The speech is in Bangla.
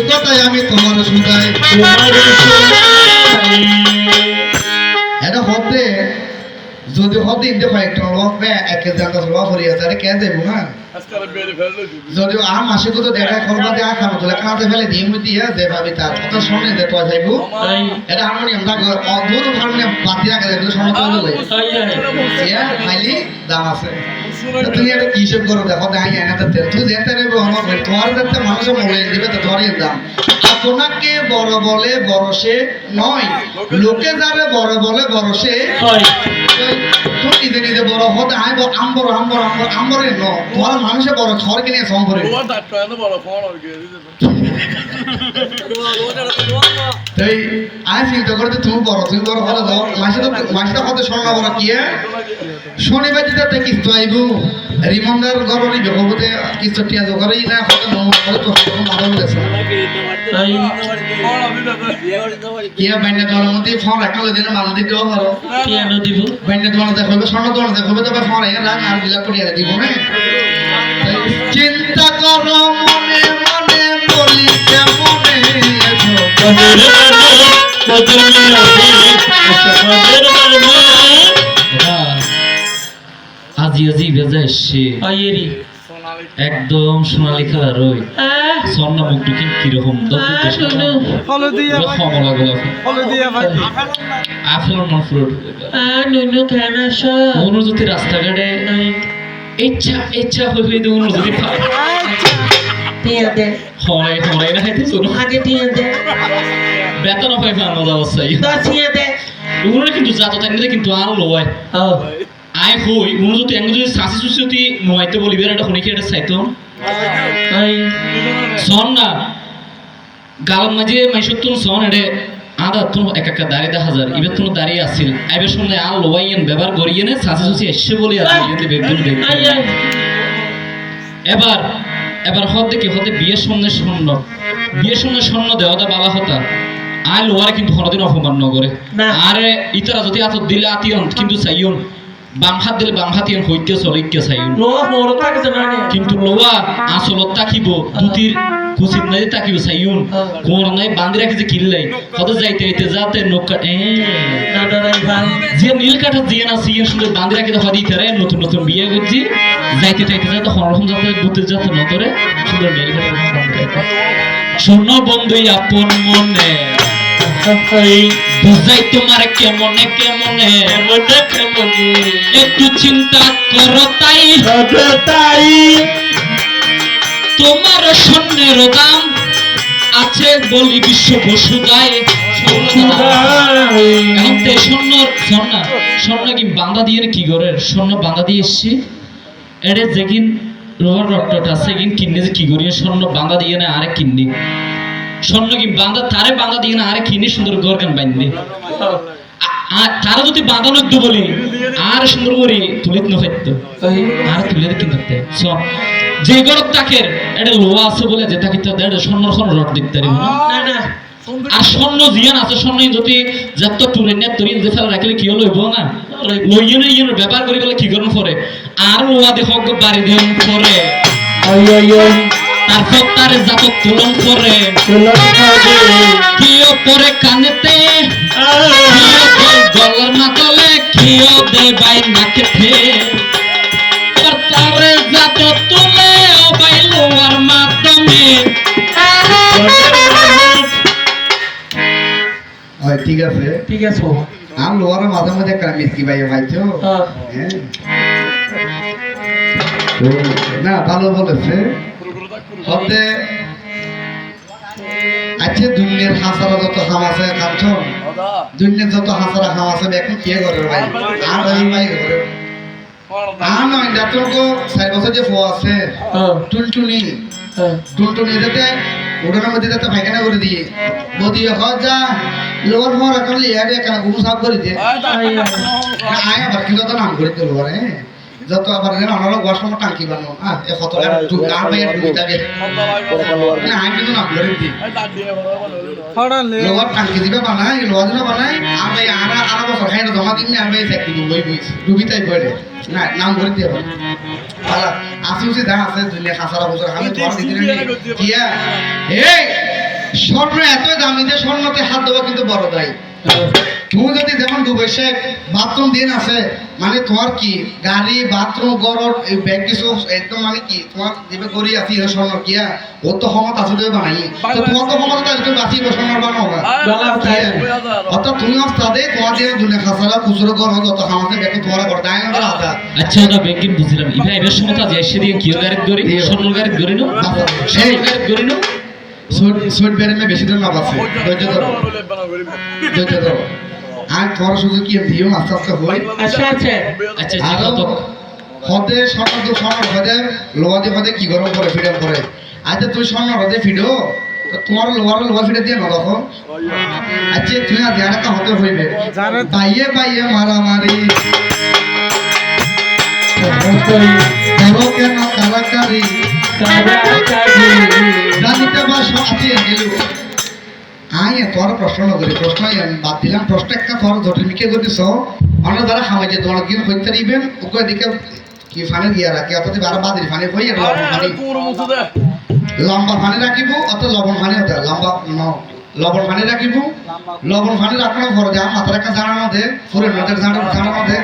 সেই কথাই আমি তোমার শুধাই যদি হতে ইন্দে কয়েকটা লোক বে এক জায়গা লোক করিয়া তারে কে দেব না? যদি আর মাসে তো দেখা করবা দেখা খাব তোলে কাঁদে ফেলে দিয়ে মুই দিয়ে দে ভাবি তার কথা শুনে দে তো যাইবো। এটা হারমোনিয়াম থাকবে অদ্ভুত হারমোনিয়াম বাতি রাখে দেবে সমতল বলে ইয়া খাইলি দাম আছে। তুমি এটা কি হিসেব করো দেখো দেখাই আয়না তো তুই যেতে নেবে আমার ভাই তোমার দেখতে মানুষের মোবাইল দিবে তো তোমারই দাম। আপনাকে বড় বলে বড় সে নয় লোকে যারে বড় বলে বড় সে তুমি নিজে নিজে বড় হতে আই বড় আম্বর আম্বর আম্বর আম্বরে ন তোমার মানুষে বড় খর কিনে সম্পরে তাই আই চিন্তা করতে তুমি বড় তুমি বড় কত বড় কি শনিবার যেতে কিস্ত আইব রিমন্দার গরমে বেগবতে কিস্ত টিয়া জোগাড়ই না কত নমস্কার তো কত মাদল গেছে কিয়া বাইনা দলের মধ্যে ফোন রাখলে দিনে মানুষ দিতেও পারো পিয়ানো দিব। বাইনা দোকানে দেখাবে স্বর্ণ দোকানে দেখাবে তো ফোন রাখে রাখ আর বিলাক করিয়া দিব না চিন্তা করো। আজি আজি ভেজা এসছে। একদম সোনালি কালার ওই স্বর্ণ মুখটু কিন্তু কীরকম মন ফ্রুট অনুযায়ী রাস্তাঘাটে। ইচ্ছা ইচ্ছা হয়ে হয়ে দেবো অনুযায়ী হয় হয় না খাইতে শোনো বেতন পাই ফানো যাওয়ার চাই ওগুলো কিন্তু যাতো তাই কিন্তু আর লয় আই হই উনো যদি এঙ্গ যদি সাসি সুসি নোয়াইতে বলিবে এটা শুনি কি এটা চাইতো? সন না গালাম মাঝে মাইসত তুন সন এডে আদা তুন এক একটা দাঁড়িয়ে দেখা হাজার এবার তুন দাঁড়িয়ে আসছিল আইবার শুনলে আর লোয়াইয়েন ব্যবহার করিয়ে নে সাসি সুসি এসে বলি আর বেগুন এবার এবার হদ দেখি হতে বিয়ের সঙ্গে স্বর্ণ। বিয়ের সঙ্গে স্বর্ণ দেওয়া দা বাবা হতা। আয় লোয়ারে কিন্তু কোনোদিন অপমান নগরে। আরে ইতারা যদি আত দিলে আতিয়ন কিন্তু চাইয়ন বাম হাত দিলে বাম হাতিয়ান হইতে চলে চাইয়ন কিন্তু লোয়া আসলত তাকিব দুটির কুচিত নাই তাকিব চাইয়ন কোর নাই বান্ধি রাখি যে কিল্লাই কত যাইতে যাইতে যাতে নৌকা এ। যে নীল কাঠা দিয়ে না সুন্দর বান্ধি রাখি দেখা দিতে রে নতুন নতুন বিয়ে করছি। যাইতে যাতে যাতে দুধের যাতে নতরে সুন্দর নীল কাঠা শোনো বন্ধু আপন মনে বুঝাই তোমার কেমনে কেমনে? একটু চিন্তা করো তাই। তোমার স্বর্ণের দাম আছে বলি বিশ্ব বসুদায় স্বর্ণ স্বর্ণ কি বান্ধা দিয়ে কি করে স্বর্ণ বান্ধা দিয়ে এসছি। এরে যেগিন রোবার রক্তটা সেগিন কিনে যে কি করি স্বর্ণ বান্ধা দিয়ে না আরে কিন্নি স্বর্ণ কি বান্ধা তারে বান্ধা দিয়ে না আরে কিনে সুন্দর গরগান বান্ধি আর তারা যদি বাঁধানো একটু বলি আর সুন্দর করে তুলিত নখাইত আর তুলে কিনতে শোন যে গরত তাকের এটা লোয়া আছে বলে যে তাকে তো দেড় স্বর্ণ স্বর্ণ রট দিতে পারিব। না আর স্বর্ণ জিয়ান আছে স্বর্ণ যদি যত টুরে নে তরি যে ফেলা রাখলে কি হলো হইব না? লইয়ে না ইয়ে ব্যাপার করি বলে কি করুন পরে? আর লোয়া দেখ বাড়ি দেন পরে তারপর তার যত তুলন করে কিও পরে কানেতে? গলার মাতলে? কিও দে বাই নাকেতে তারে যত তুলে বাই লোয়ার হয় ঠিক আছে। ঠিক আছে আম লোয়ার মাঝে মাঝে একটা মিষ্টি পাইয়ে পাইছো হ্যাঁ। তো, না ভালো বলেছে। হতে আচ্ছা দুনিয়ার হাসারা যত হাম আছে খাচ্ছ দুনিয়ার যত হাসারা হাম আছে এখন কে করে ভাই? আর ওই ভাই করে আর নয় ডাক্তারকে চার বছর যে ফো আছে টুলটুনি টুলটুনি যাতে উঠানোর মধ্যে যাতে পায়খানা করে দিয়ে বদি হয় লোয়ার ফোন রাখলে লিয়াবে কেন ঘুম সাফ করে দিয়ে? আয় আবার কিন্তু তো নাম করে দিল যত আবার আমরা ওয়াশরুমে টাঙ্কি বানো হ্যাঁ এ কত আর ভাই আর দুই থাকে না আয় কিন্তু নাম করে দিই লোয়ার টাঙ্কি দিবে বানাই লোয়া দিলে বানাই আর ভাই আরা আরা বছর খাই না জমা দিন ভাই চাকরি দিব বই না নাম করে দিয়ে পারে আসি উসি যা আছে দুনিয়া খাসারা বছর আমি তোমার দিদি কিয়া এই স্বর্ণ এতই দামি যে স্বর্ণতে হাত দেওয়া কিন্তু বড় দায়ী তুমি যদি যেমন বাথরুম দিন আছে মানে তোমার কি গাড়ি বাথরুম গরর এই ব্যাগ কিছু একদম মানে কি তোমার যেবে করি আছি স্বর্ণ কিয়া ওর তো ক্ষমতা আছে বানাই। তো তোমার তো ক্ষমতা আছে তুমি বাঁচিব স্বর্ণ বানাও অর্থাৎ তুমি তোমার দিয়ে খাসারা খুচরো গর যত খামাতে ব্যাগ তোমার না হাতা আচ্ছা ওটা বেগিন বুঝলাম। ইভা এবার গড়ি স্বর্ণ গড়ি নো? গড়ি নো? সুট সুট বেরে বেশি দিন না বাসে ধৈর্য ধরো। ধৈর্য ধরো। আর তোমার শুধু কি দিও? আস্তে আস্তে হই আচ্ছা আচ্ছা। আচ্ছা আরও হদে স্বর্ণ তো স্বর্ণ হদে লোহাতে হদে কি গরম করে ফিডম করে? আচ্ছা তুই স্বর্ণ হদে ফিডো। তোমার লোহার লোহা ফিডে দিয়ে না তখন? আচ্ছা তুই আজ একটা হতে হইবে। বাইয়ে বাইয়ে মারামারি। করো কেন কারাকারি? জানিতে সাথে গেল আয় তোর প্রশ্ন নগরী প্রশ্ন আমি বাদ দিলাম। প্রশ্ন একটা তোর জটিল মিকে করতেছ অন্য দ্বারা খামাইছে তোমার কি হইতে দিবেন ওকে দিকে কি ফানে দিয়া রাখি অত বারো বাদির ফানে হই আর লবণ ফানি লম্বা ফানে রাখিব অত লবণ ফানে হতে লম্বা লবণ ফানে রাখিব। লবণ ফানে রাখানোর পরে যা মাথার একটা জানানো দে ফুরের জানানো দে।